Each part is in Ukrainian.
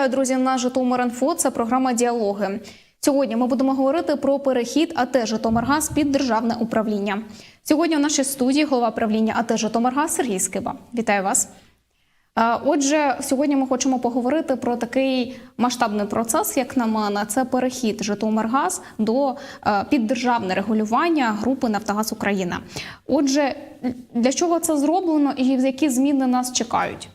Вітаю, друзі, на Житомир.Інфо. Це програма Діалоги. Сьогодні ми будемо говорити про перехід АТ Житомиргаз під державне управління. Сьогодні у нашій студії голова правління АТ Житомиргаз Сергій Скиба. Вітаю вас. Отже, сьогодні ми хочемо поговорити про такий масштабний процес, як на мене, це перехід Житомиргаз до піддержавне регулювання групи Нафтогаз Україна. Отже, для чого це зроблено і які зміни нас чекають?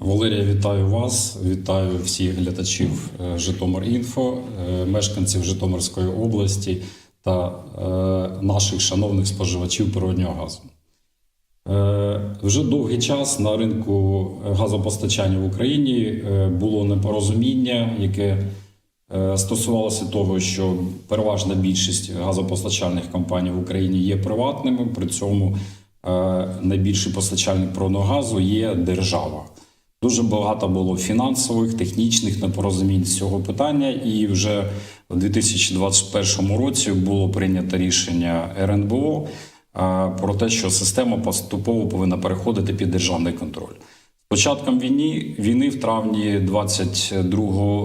Валерія, вітаю вас, вітаю всіх глядачів е, Житомир.Інфо, е, мешканців Житомирської області та е, наших шановних споживачів природнього газу. Вже довгий час на ринку газопостачання в Україні було непорозуміння, яке стосувалося того, що переважна більшість газопостачальних компаній в Україні є приватними. При цьому найбільший постачальник природного газу є держава. Дуже багато було фінансових, технічних непорозумінь з цього питання, і вже у 2021 році було прийнято рішення РНБО е, про те, що система поступово повинна переходити під державний контроль. З початком війни, війни в травні 2022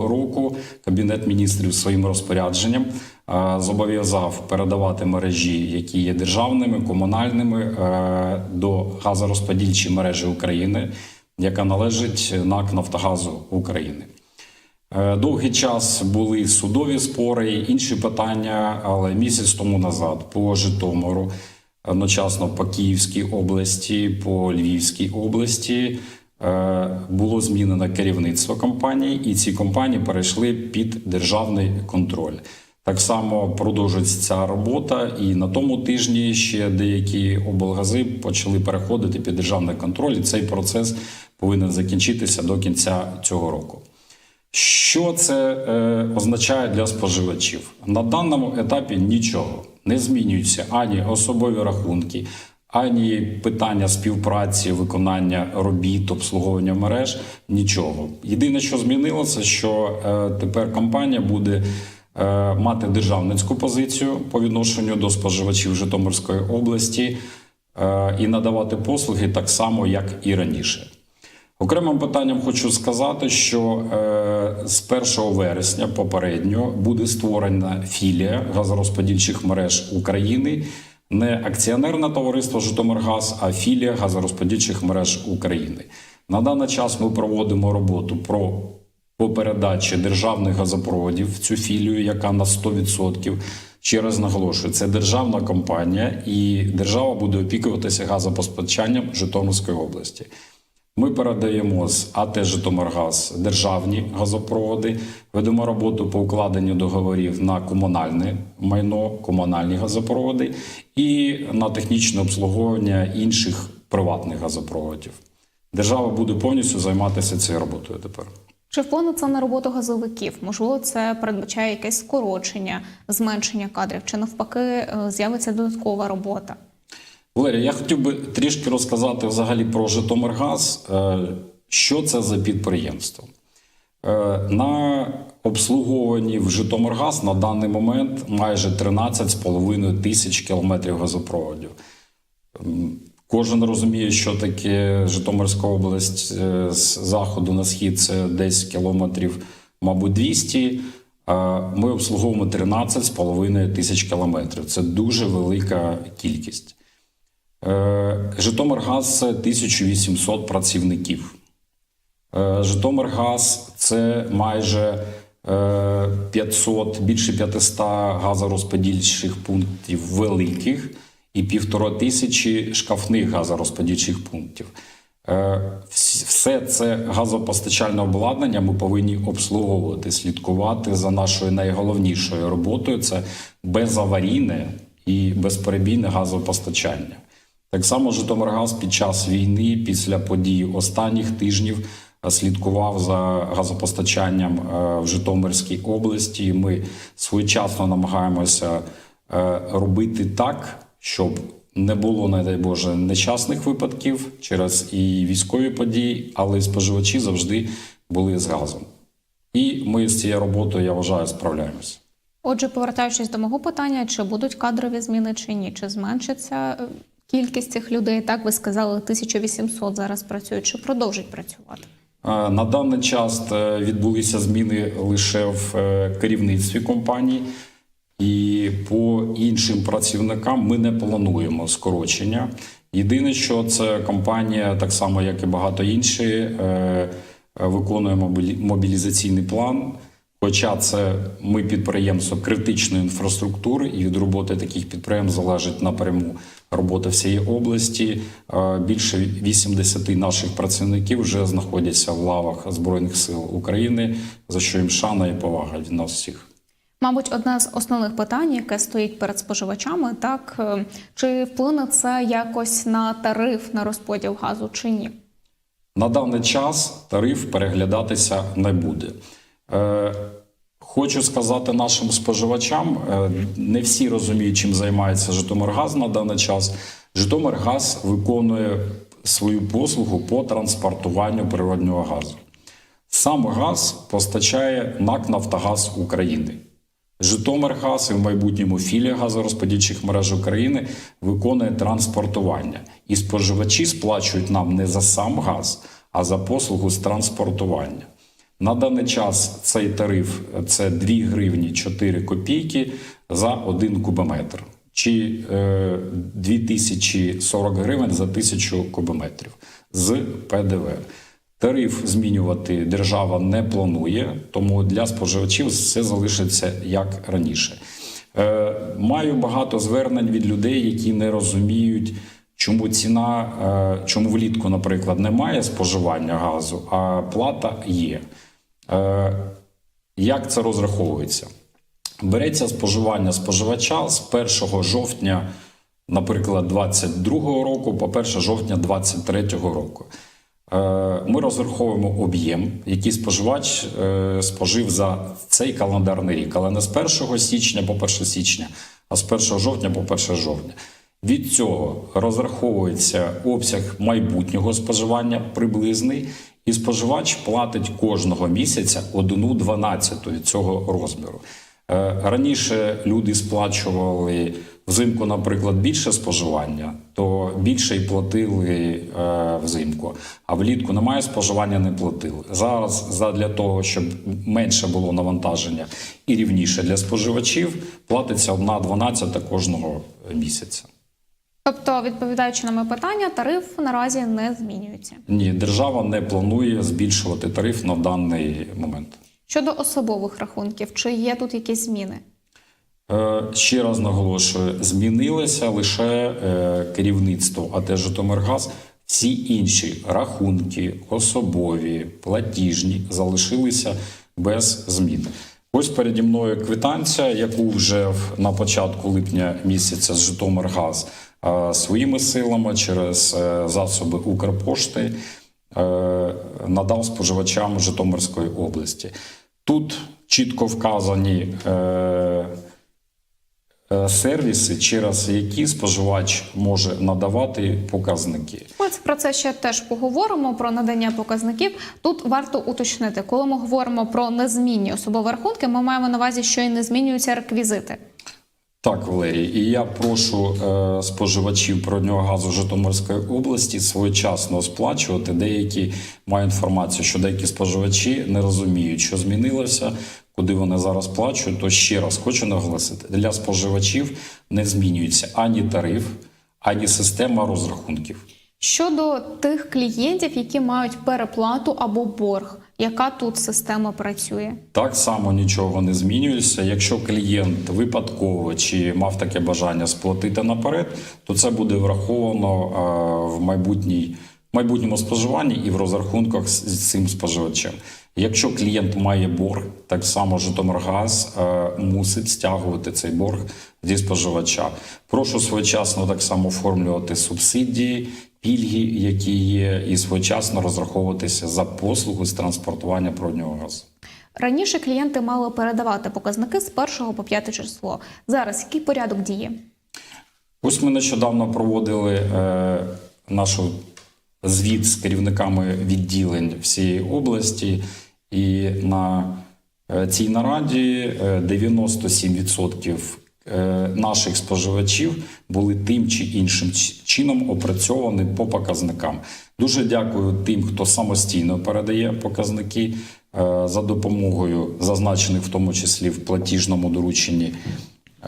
року Кабінет міністрів своїм розпорядженням е, зобов'язав передавати мережі, які є державними, комунальними, е, до газорозподільчої мережі України яка належить НАК Нафтогазу України. Е, Довгий час були судові спори, інші питання, але місяць тому назад по Житомиру, одночасно по Київській області, по Львівській області е, було змінено керівництво компанії, і ці компанії перейшли під державний контроль. Так само продовжується ця робота, і на тому тижні ще деякі облгази почали переходити під державний контроль. І цей процес повинен закінчитися до кінця цього року. Що це е, означає для споживачів? На даному етапі нічого не змінюються ані особові рахунки, ані питання співпраці, виконання робіт, обслуговування мереж. Нічого. Єдине, що змінилося, що е, тепер компанія буде е, мати державницьку позицію по відношенню до споживачів Житомирської області е, і надавати послуги так само, як і раніше. Окремим питанням хочу сказати, що е, з 1 вересня попередньо буде створена філія газорозподільчих мереж України, не акціонерне товариство Житомиргаз, а філія газорозподільчих мереж України. На даний час ми проводимо роботу про по передачі державних газопроводів в цю філію, яка на 100%. Ще раз наголошую, це державна компанія, і держава буде опікуватися газопостачанням Житомирської області. Ми передаємо з АТ Житомиргаз державні газопроводи, ведемо роботу по укладенню договорів на комунальне майно, комунальні газопроводи і на технічне обслуговування інших приватних газопроводів. Держава буде повністю займатися цією роботою тепер. Чи вплине це на роботу газовиків? Можливо, це передбачає якесь скорочення, зменшення кадрів, чи навпаки е, з'явиться додаткова робота? Валерія, я хотів би трішки розказати взагалі про Житомиргаз, Е, що це за підприємство. Е, На обслуговуванні в Житомиргаз на даний момент майже 13,5 тисяч кілометрів газопроводів. Кожен розуміє, що таке Житомирська область е, з заходу на схід це десь кілометрів, мабуть, 200. Ми обслуговуємо 13,5 тисяч кілометрів. Це дуже велика кількість. Е, Житомиргаз це 1800 працівників. Е, Житомиргаз це майже е, 500, більше 500 газорозподільчих пунктів великих і півтора тисячі шкафних газорозподільчих пунктів. Е, Все це газопостачальне обладнання ми повинні обслуговувати, слідкувати за нашою найголовнішою роботою це безаварійне і безперебійне газопостачання. Так само Житомиргаз під час війни, після подій останніх тижнів, е, слідкував за газопостачанням е, в Житомирській області. Ми своєчасно намагаємося е, робити так, щоб не було, не дай Боже, нещасних випадків через і військові події, але споживачі завжди були з газом. І ми з цією роботою, я вважаю, справляємося. Отже, повертаючись до мого питання, чи будуть кадрові зміни чи ні, чи зменшиться кількість цих людей? Так ви сказали, 1800 зараз працюють, чи продовжать працювати? На даний час е, відбулися зміни лише в е, керівництві компанії, і по іншим працівникам ми не плануємо скорочення. Єдине, що це компанія, так само як і багато інші, е, виконує мобілі- мобілізаційний план. Хоча це ми підприємство критичної інфраструктури, і від роботи таких підприємств залежить напряму робота всієї області. Е, Більше 80 наших працівників вже знаходяться в лавах Збройних сил України, за що їм шана і повага від нас всіх. Мабуть, одне з основних питань, яке стоїть перед споживачами, так е, чи вплине це якось на тариф на розподіл газу чи ні? На даний час тариф переглядатися не буде. Е, хочу сказати нашим споживачам: е, не всі розуміють, чим займається Житомиргаз на даний час. Житомиргаз виконує свою послугу по транспортуванню природнього газу. Сам газ постачає НАК Нафтогаз України. Житомиргаз і в майбутньому філія газорозподільчих мереж України виконує транспортування. І споживачі сплачують нам не за сам газ, а за послугу з транспортування. На даний час цей тариф це 2 гривні 4 копійки за 1 кубометр, чи е, 2040 гривень за 1000 кубометрів з ПДВ. Тариф змінювати держава не планує, тому для споживачів все залишиться як раніше. Е, маю багато звернень від людей, які не розуміють, чому ціна, е, чому влітку, наприклад, немає споживання газу, а плата є. Е, як це розраховується? Береться споживання споживача з 1 жовтня, наприклад, 22 року по 1 жовтня 23 року. Е, Ми розраховуємо об'єм, який споживач спожив за цей календарний рік, але не з 1 січня по 1 січня, а з 1 жовтня по 1 жовтня. Від цього розраховується обсяг майбутнього споживання приблизний, і споживач платить кожного місяця 1,12 від цього розміру. Е, Раніше люди сплачували взимку, наприклад, більше споживання, то більше й платили е, взимку. А влітку немає споживання, не платили. Зараз задля того, щоб менше було навантаження і рівніше для споживачів, платиться 1,12 кожного місяця. Тобто, відповідаючи на моє питання, тариф наразі не змінюється. Ні, держава не планує збільшувати тариф на даний момент. Щодо особових рахунків, чи є тут якісь зміни? Е, Ще раз наголошую, змінилося лише е, керівництво АТ Житомиргаз. Всі інші рахунки, особові, платіжні залишилися без змін. Ось переді мною квитанція, яку вже на початку липня місяця з Житомиргаз своїми силами через е, засоби Укрпошти е, надав споживачам Житомирської області. Тут чітко вказані е, е, сервіси, через які споживач може надавати показники. Ми про це ще теж поговоримо про надання показників. Тут варто уточнити, коли ми говоримо про незмінні особові рахунки, ми маємо на увазі, що і не змінюються реквізити. Так, Валерій, і я прошу е, споживачів природнього газу Житомирської області своєчасно сплачувати. Деякі маю інформацію, що деякі споживачі не розуміють, що змінилося, куди вони зараз плачуть. То ще раз хочу наголосити: для споживачів не змінюється ані тариф, ані система розрахунків. Щодо тих клієнтів, які мають переплату або борг, яка тут система працює? Так само нічого не змінюється. Якщо клієнт випадково чи мав таке бажання сплатити наперед, то це буде враховано е, в майбутній майбутньому споживанні і в розрахунках з цим споживачем. Якщо клієнт має борг, так само Житомиргаз е, мусить стягувати цей борг зі споживача. Прошу своєчасно так само оформлювати субсидії, пільги, які є, і своєчасно розраховуватися за послугу з транспортування природнього газу. Раніше клієнти мали передавати показники з 1 по 5 число. Зараз який порядок діє? Ось ми нещодавно проводили е, нашу звіт з керівниками відділень всієї області, і на е, цій нараді е, 97% е, наших споживачів були тим чи іншим чином опрацьовані по показникам. Дуже дякую тим, хто самостійно передає показники е, за допомогою зазначених, в тому числі в платіжному дорученні.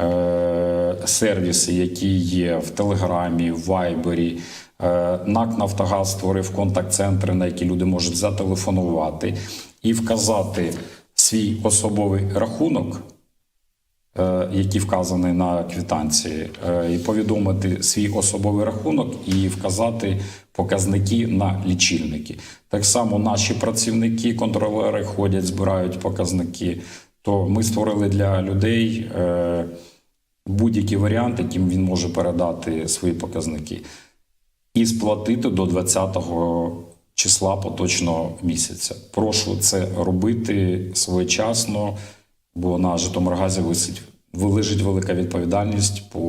е, Сервіси, які є в Телеграмі, в Вайбері, Е, НАК Нафтогаз створив контакт-центри, на які люди можуть зателефонувати і вказати свій особовий рахунок, е, який вказаний на квитанції, е, і повідомити свій особовий рахунок і вказати показники на лічильники. Так само наші працівники, контролери ходять, збирають показники. То ми створили для людей е, будь-який варіант, яким він може передати свої показники і сплатити до 20-го числа поточного місяця. Прошу це робити своєчасно, бо на Житомиргазі висить лежить велика відповідальність по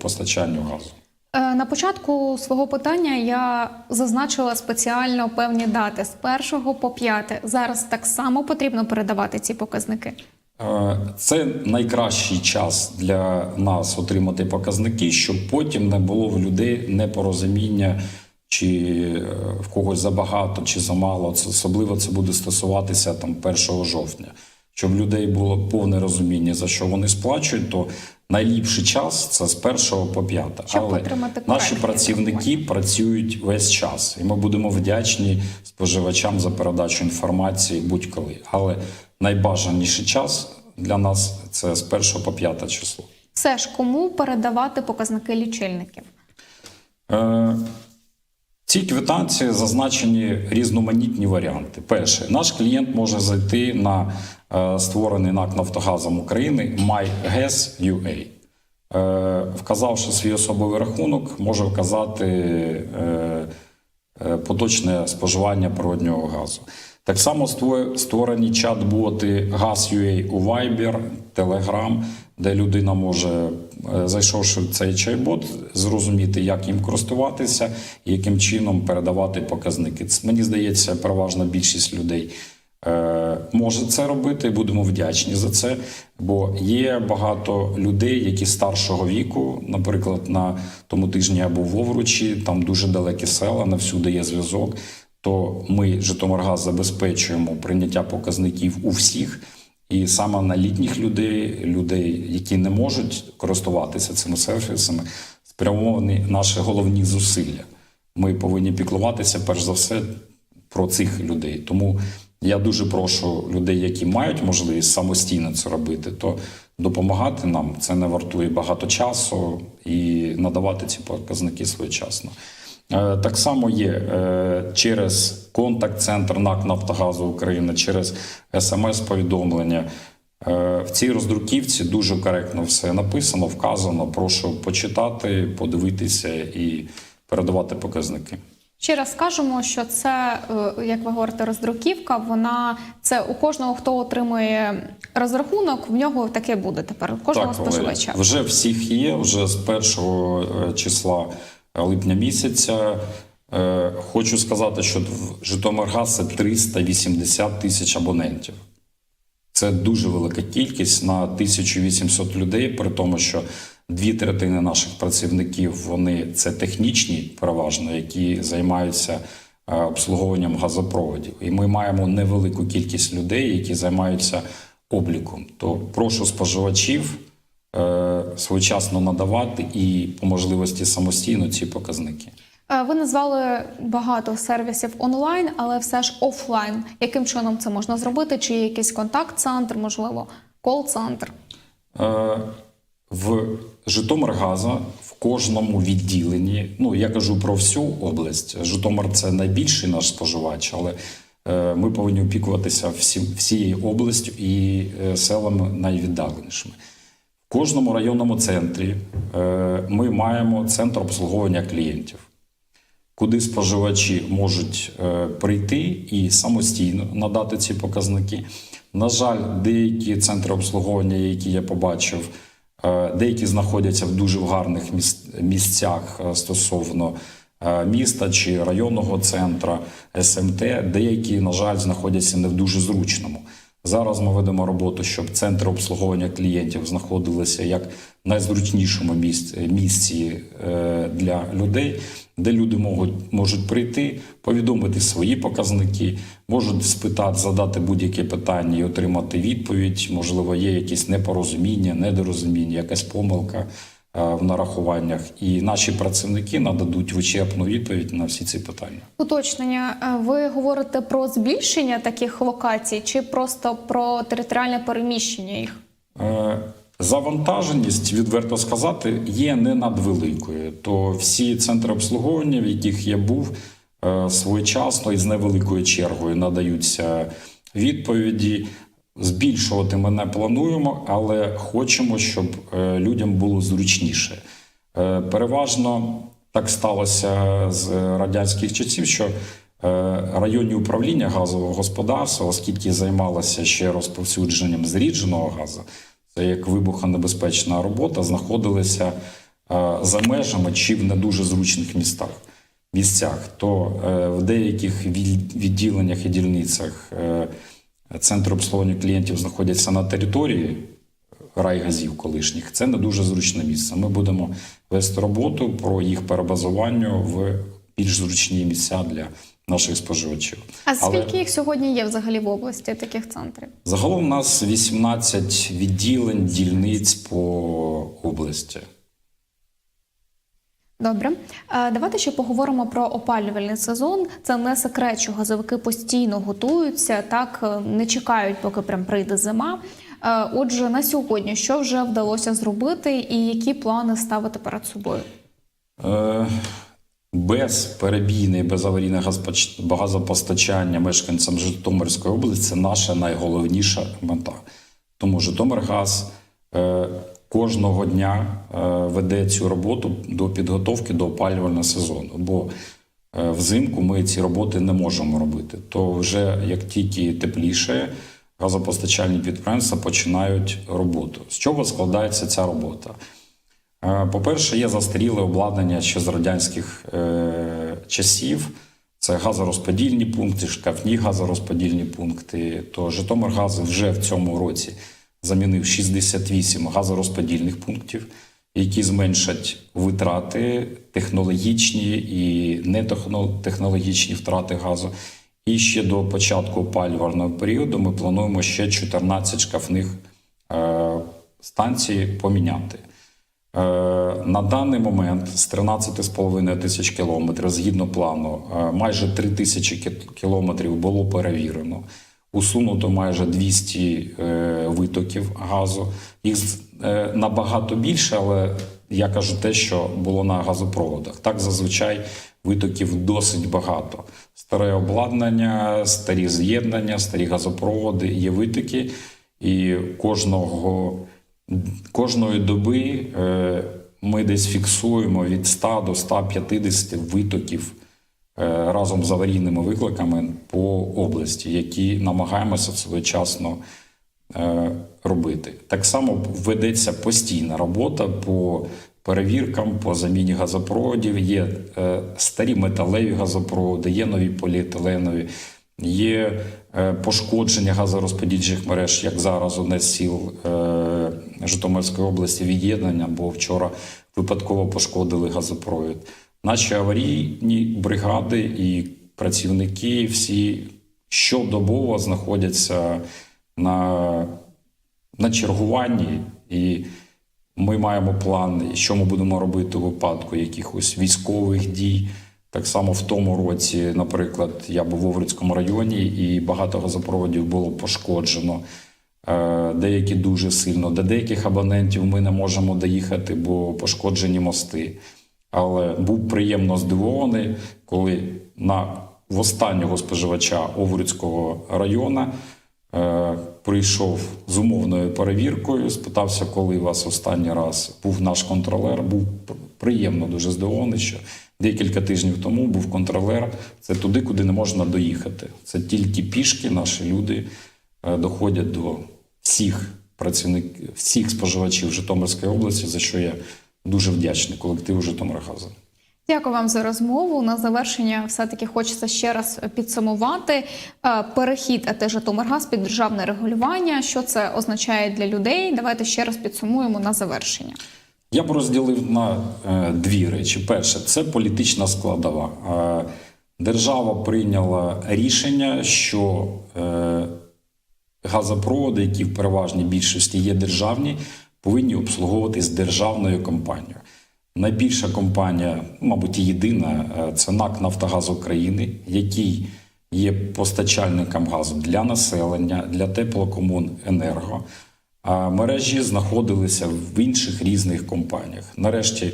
постачанню газу. Е, На початку свого питання я зазначила спеціально певні дати з 1 по 5. Зараз так само потрібно передавати ці показники. Е, Це найкращий час для нас отримати показники, щоб потім не було в людей непорозуміння, чи е, в когось забагато, чи замало. Особливо це буде стосуватися там 1 жовтня. Щоб людей було повне розуміння, за що вони сплачують, то найліпший час це з 1 по 5. Щоб Але наші працівники працюють весь час, і ми будемо вдячні споживачам за передачу інформації будь-коли. Але найбажаніший час для нас це з 1 по 5 число. Все ж кому передавати показники лічильників? Е, в цій квитанції зазначені різноманітні варіанти. Перше, наш клієнт може зайти на створений НАК Нафтогазом України MyGas.ua. Е, Вказавши свій особовий рахунок, може вказати е, е, поточне споживання природнього газу. Так само ство- створені чат-боти Gaz.ua у Viber, Telegram, де людина може, е, зайшовши в цей чат-бот, зрозуміти, як їм користуватися і яким чином передавати показники. Мені здається, переважна більшість людей е, може це робити. Будемо вдячні за це. Бо є багато людей, які старшого віку, наприклад, на тому тижні я був в Овручі, там дуже далекі села, не всюди є зв'язок. То ми Житомиргаз забезпечуємо прийняття показників у всіх. І саме на літніх людей, людей, які не можуть користуватися цими сервісами, спрямовані наші головні зусилля. Ми повинні піклуватися перш за все про цих людей. Тому я дуже прошу людей, які мають можливість самостійно це робити, то допомагати нам це не вартує багато часу і надавати ці показники своєчасно. Е, Так само є е, через контакт-центр НАК Нафтогазу України, через смс-повідомлення. Е, В цій роздруківці дуже коректно все написано, вказано. Прошу почитати, подивитися і передавати показники. Ще раз скажемо, що це, е, як ви говорите, роздруківка. Вона це у кожного, хто отримує розрахунок, в нього таке буде тепер. У кожного Валерія, споживача. вже всіх є. Вже з першого е, числа липня місяця. Е, Хочу сказати, що в Житомиргаз це 380 тисяч абонентів. Це дуже велика кількість на 1800 людей, при тому, що дві третини наших працівників вони це технічні, переважно, які займаються е, обслуговуванням газопроводів. І ми маємо невелику кількість людей, які займаються обліком. То прошу споживачів е, своєчасно надавати і по можливості самостійно ці показники. Е, Ви назвали багато сервісів онлайн, але все ж офлайн. Яким чином це можна зробити? Чи є якийсь контакт-центр, можливо, кол-центр? Е, В Житомиргаза в кожному відділенні, ну я кажу про всю область. Житомир це найбільший наш споживач, але е, ми повинні опікуватися всі, всією областю і селами найвіддаленішими. В кожному районному центрі ми маємо центр обслуговування клієнтів куди споживачі можуть е, прийти і самостійно надати ці показники. На жаль, деякі центри обслуговування, які я побачив, е, деякі знаходяться в дуже гарних місцях е, стосовно міста чи районного центра СМТ, деякі, на жаль, знаходяться не в дуже зручному. Зараз ми ведемо роботу, щоб центри обслуговування клієнтів знаходилися як найзручнішому місці, місці е, для людей, де люди можуть, можуть прийти, повідомити свої показники, можуть спитати, задати будь-яке питання і отримати відповідь. Можливо, є якісь непорозуміння, недорозуміння, якась помилка е, в нарахуваннях. І наші працівники нададуть вичерпну відповідь на всі ці питання. Уточнення, е, ви говорите про збільшення таких локацій чи просто про територіальне переміщення їх? Е, Завантаженість, відверто сказати, є не надвеликою. То всі центри обслуговування, в яких я був е, своєчасно і з невеликою чергою надаються відповіді. Збільшувати ми не плануємо, але хочемо, щоб е, людям було зручніше. Е, Переважно так сталося з радянських часів, що е, районні управління газового господарства, оскільки займалося ще розповсюдженням зрідженого газу, це як вибухонебезпечна робота, знаходилися за межами чи в не дуже зручних містах. Місцях, то в деяких відділеннях і дільницях центри обслуговування клієнтів знаходяться на території райгазів колишніх. Це не дуже зручне місце. Ми будемо вести роботу про їх перебазування в більш зручні місця для наших споживачів. А Але- скільки їх сьогодні є взагалі в області таких центрів? Загалом у нас 18 відділень, дільниць по області. Добре, давайте ще поговоримо про опалювальний сезон. Це не секрет, що газовики постійно готуються, так е, не чекають, поки прям прийде зима. Е, Отже, на сьогодні що вже вдалося зробити, і які плани ставити перед собою? Е, Безперебійне, і безаварійне газопостачання мешканцям Житомирської області це наша найголовніша мета. Тому Житомиргаз кожного дня е, веде цю роботу до підготовки до опалювального сезону. Бо е, взимку ми ці роботи не можемо робити. То вже як тільки тепліше, газопостачальні підприємства починають роботу. З чого складається ця робота? Е, По-перше, є застаріле обладнання ще з радянських е, часів. Це газорозподільні пункти, шкафні газорозподільні пункти. То Житомиргаз вже в цьому році замінив 68 газорозподільних пунктів, які зменшать витрати технологічні і нетехнологічні втрати газу. І ще до початку опалювального періоду ми плануємо ще 14 шкафних е, станцій поміняти. Е, На даний момент з 13,5 тисяч кілометрів, згідно плану, е, майже 3 тисячі кілометрів було перевірено. Усунуто майже 200 е, витоків газу. Їх е, набагато більше, але я кажу те, що було на газопроводах. Так зазвичай витоків досить багато. Старе обладнання, старі з'єднання, старі газопроводи, є витоки, і кожного Кожної доби е, ми десь фіксуємо від 100 до 150 витоків разом з аварійними викликами по області, які намагаємося своєчасно е, робити. Так само ведеться постійна робота по перевіркам, по заміні газопроводів. Є е, старі металеві газопроводи, є нові поліетиленові. Є е, пошкодження газорозподільчих мереж, як зараз одне з сіл е, Житомирської області від'єднання, бо вчора випадково пошкодили газопровід. Наші аварійні бригади і працівники всі щодобово знаходяться на, на чергуванні, і ми маємо план, що ми будемо робити у випадку якихось військових дій. Так само в тому році, наприклад, я був в Овруцькому районі, і багато газопроводів було пошкоджено. Е, Деякі дуже сильно. До деяких абонентів ми не можемо доїхати, бо пошкоджені мости. Але був приємно здивований, коли на в останнього споживача Овруцького району е, прийшов з умовною перевіркою, спитався, коли у вас останній раз був наш контролер. Був приємно дуже здивований, що декілька тижнів тому був контролер. Це туди, куди не можна доїхати. Це тільки пішки наші люди е, доходять до всіх працівників, всіх споживачів Житомирської області, за що я дуже вдячний колективу Житомиргазу. Дякую вам за розмову. На завершення все-таки хочеться ще раз підсумувати Е, перехід АТ Житомиргаз під державне регулювання. Що це означає для людей? Давайте ще раз підсумуємо на завершення. Я б розділив на е, дві речі. Перше, це політична складова. Е, держава прийняла рішення, що е, газопроводи, які в переважній більшості є державні, повинні обслуговуватись державною компанією. Найбільша компанія, мабуть, єдина, е, це НАК Нафтогаз України, який є постачальником газу для населення, для теплокомуненерго. А мережі знаходилися в інших різних компаніях. Нарешті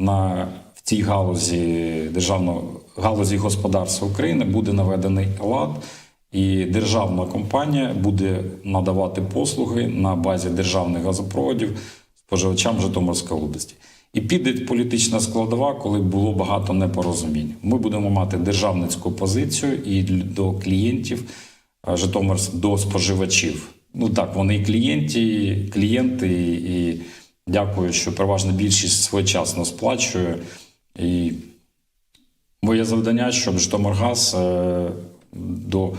на в цій галузі державного галузі господарства України буде наведений лад, і державна компанія буде надавати послуги на базі державних газопроводів споживачам Житомирської області. І піде політична складова, коли було багато непорозумінь. Ми будемо мати державницьку позицію і до клієнтів а, Житомир до споживачів. Ну так, вони і клієнті, клієнти, і дякую, що переважна більшість своєчасно сплачує. І моє завдання, щоб Житомиргаз е, до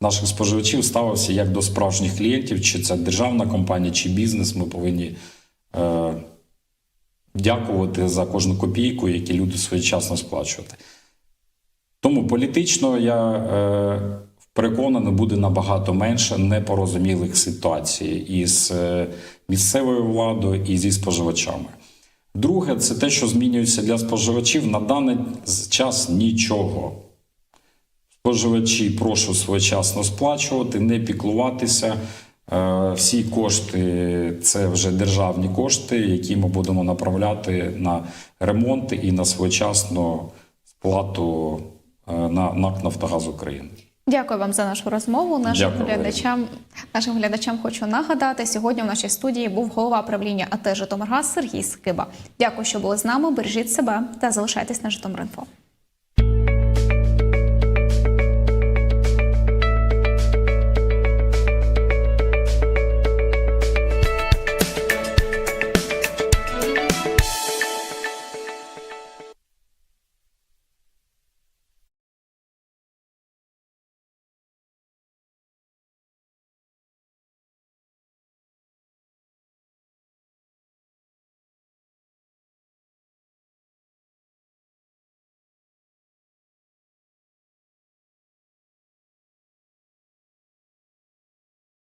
наших споживачів ставився як до справжніх клієнтів, чи це державна компанія, чи бізнес. Ми повинні е, дякувати за кожну копійку, які люди своєчасно сплачувати. Тому політично я е, переконаний, буде набагато менше непорозумілих ситуацій із е, місцевою владою і зі споживачами. Друге, це те, що змінюється для споживачів на даний час нічого. Споживачі прошу своєчасно сплачувати, не піклуватися. Е, Всі кошти це вже державні кошти, які ми будемо направляти на ремонти і на своєчасну сплату е, на НАК Нафтогаз України. Дякую вам за нашу розмову. Нашим Дякую, глядачам, нашим глядачам хочу нагадати. Сьогодні в нашій студії був голова правління АТ Житомиргаз Сергій Скиба. Дякую, що були з нами. Бережіть себе та залишайтесь на Житомиринфо.